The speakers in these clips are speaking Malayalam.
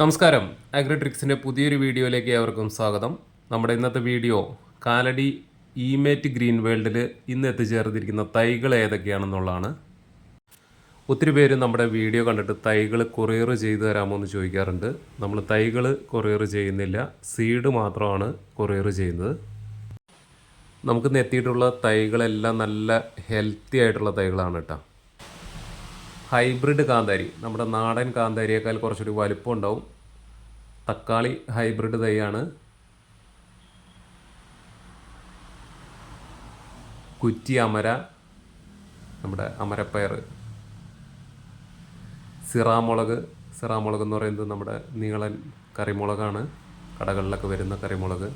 നമസ്കാരം. അഗ്രട്രിക്സിന്റെ പുതിയൊരു വീഡിയോയിലേക്ക് ഏവർക്കും സ്വാഗതം. നമ്മുടെ ഇന്നത്തെ വീഡിയോ കാലടി ഇമേറ്റ് ഗ്രീൻ വേൾഡിൽ ഇന്ന് എത്തിച്ചേർന്നിരിക്കുന്ന തൈകൾ ഏതൊക്കെയാണെന്നുള്ളതാണ്. ഒത്തിരി പേര് നമ്മുടെ വീഡിയോ കണ്ടിട്ട് തൈകൾ കൊറിയർ ചെയ്തു തരാമോ എന്ന് ചോദിക്കാറുണ്ട്. നമ്മൾ തൈകൾ കൊറിയർ ചെയ്യുന്നില്ല സീഡ് മാത്രമാണ് കൊറിയർ ചെയ്യുന്നത്. നമുക്ക് ഇന്ന് എത്തിയിട്ടുള്ള തൈകളെല്ലാം നല്ല ഹെൽത്തി ആയിട്ടുള്ള തൈകളാണ് കേട്ടോ. ഹൈബ്രിഡ് കാന്താരി. നമ്മുടെ നാടൻ കാന്താരിയേക്കാൾ കുറച്ചൊരു വലുപ്പം ഉണ്ടാവും തക്കാളി ഹൈബ്രിഡ് തൈയാണ്. കുറ്റി അമര നമ്മുടെ അമരപ്പയർ. സിറാമുളക് സിറാമുളക് എന്ന് പറയുന്നത് നമ്മുടെ നീളൻ കറിമുളകാണ് കടകളിലൊക്കെ വരുന്ന കറിമുളക്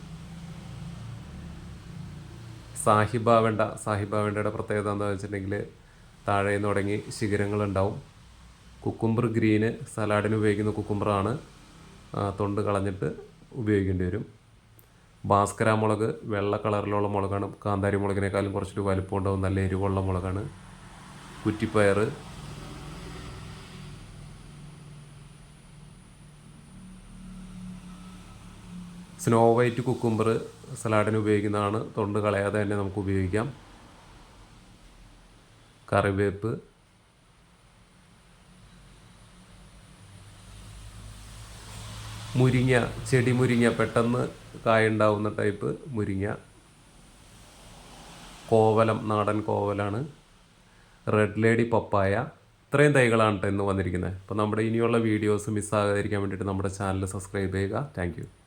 സാഹിബാവേണ്ട സാഹിബാവേണ്ടയുടെ പ്രത്യേകത എന്താണെന്ന് വെച്ചിട്ടുണ്ടെങ്കിൽ താഴെ നിന്ന് തുടങ്ങി ശിഖരങ്ങളുണ്ടാവും. കുക്കുംബർ ഗ്രീന് സലാഡിന് ഉപയോഗിക്കുന്ന കുക്കുംബറാണ് തൊണ്ട് കളഞ്ഞിട്ട് ഉപയോഗിക്കേണ്ടി വരും. ഭാസ്കര മുളക് വെള്ള കളറിലുള്ള മുളകാണ്. കാന്താരി മുളകിനേക്കാളും കുറച്ചൊരു വലുപ്പം ഉണ്ടാവും. നല്ല എരിവുള്ള മുളകാണ്. കുറ്റിപ്പയർ. സ്നോ വൈറ്റ് കുക്കുംബർ സലാഡിന് ഉപയോഗിക്കുന്നതാണ്. തൊണ്ട് കളയാതെ തന്നെ നമുക്ക് ഉപയോഗിക്കാം. കറിവേപ്പ്. മുരിങ്ങ ചെടി മുരിങ്ങ പെട്ടെന്ന് കായുണ്ടാവുന്ന ടൈപ്പ് മുരിങ്ങ. കോവലം നാടൻ കോവലാണ്. റെഡ് ലേഡി പപ്പായ. ഇത്രയും തൈകളാണ് ഇന്ന് വന്നിരിക്കുന്നത്. അപ്പോൾ നമ്മുടെ ഇനിയുള്ള വീഡിയോസ് മിസ്സാകാതിരിക്കാൻ വേണ്ടിയിട്ട് നമ്മുടെ ചാനൽ സബ്സ്ക്രൈബ് ചെയ്യുക. താങ്ക്